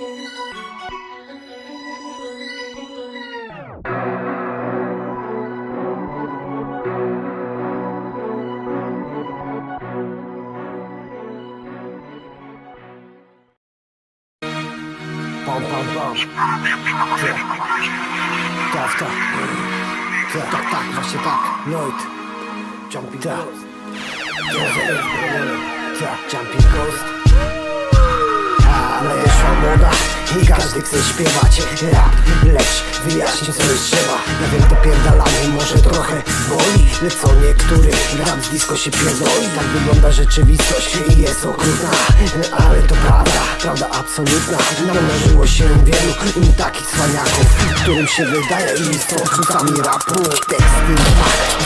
Bom, bom, bom. Tak, tak. Tak, tak, tak, właśnie tak. Lloyd. Jumping tak. Ghost. Tak, Jumping Ghost. Moda i każdy chce śpiewać. Rap Lecz wyjaśnić jest trzeba. Ja wiem to pierdalamy może trochę boli Lecz co niektóry rap z disco się pierdoli. Tak wygląda rzeczywistość i jest okrutna Ale to prawda, prawda absolutna. Namnożyło się wielu im takich cwaniaków Którym się wydaje i są twórcami rapu. Teksty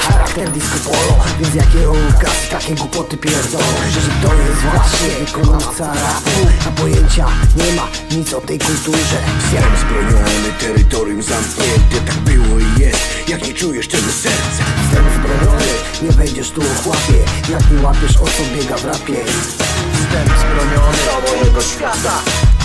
charakter disco polo Więc jakie okazji takie głupoty pierdolą? Że to jest właśnie wykonawca rapu A pojęcia nie ma nic o tej kulturze. Wstęp zbroniony, terytorium zamknięte Tak było i jest, jak nie czujesz tego serca Wstęp zbrojony, nie wejdziesz tu chłopie Jak nie łapiesz o co biega w rapie? Wstęp zbroniony do mojego świata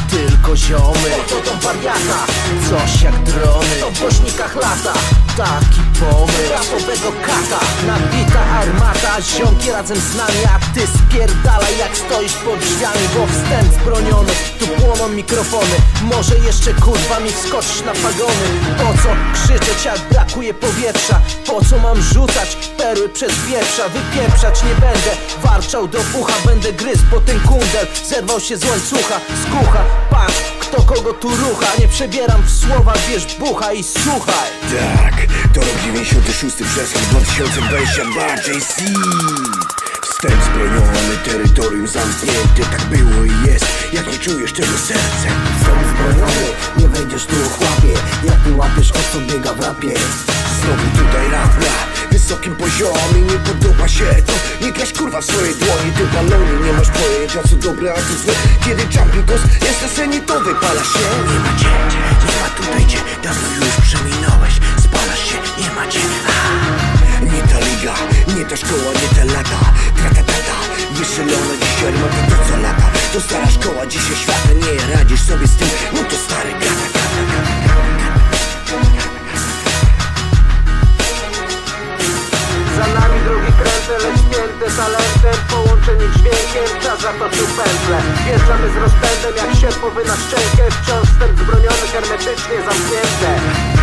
tylko ziomy, to to wariata. Coś jak drony, to w lata. Taki pomysł, rapowego kata. Nabita armata, ziomki razem z nami A ty spierdalaj jak stoisz pod drzwiami Bo wstęp zbroniony, tu płoną mikrofony. Może jeszcze kurwa mi wskoczysz na pagony. Po co krzyczeć jak brakuje powietrza? Po co mam rzucać perły przez wieprza? Wypieprzać nie będę, warczał do ucha Będę gryzł, bo ten kundel. Zerwał się z łańcucha Skucha, patrz kto kogo tu rucha? Nie przebieram w słowa, bierz bucha i słuchaj. Tak, to rok 96 przeskok 2022 JC Wstęp zbroniony, terytorium zamknięte Tak było i jest, jak nie czujesz tego sercem Wstęp zbrojony, nie wejdziesz tu chłopie. Jak nie łapiesz o co biega w rapie? Znowu tutaj rap na wysokim poziomie Nie podoba się to, nie grasz kurwa w swojej dłoni Ty balony, nie masz pojęcia co dobre, a co złe. Kiedy jumping goes, jest na scenie to wypala się. Nie ma cię, nie ma tutaj cię Dawno już przeminąłeś, spalasz się, nie ma cię. Nie ta liga, nie ta szkoła, nie te lata. Tratatata, wyszylona dzisiaj ma to co lata. To stara szkoła, dzisiaj świata nie radzisz sobie z tym. No to stary gata, gata, gata, połączeniu dźwiękiem, czas zatoczył pętlę Wjeżdżamy z rozpędem jak sierpowy na szczękę Wciąż wstęp zbroniony, hermetycznie zamknięte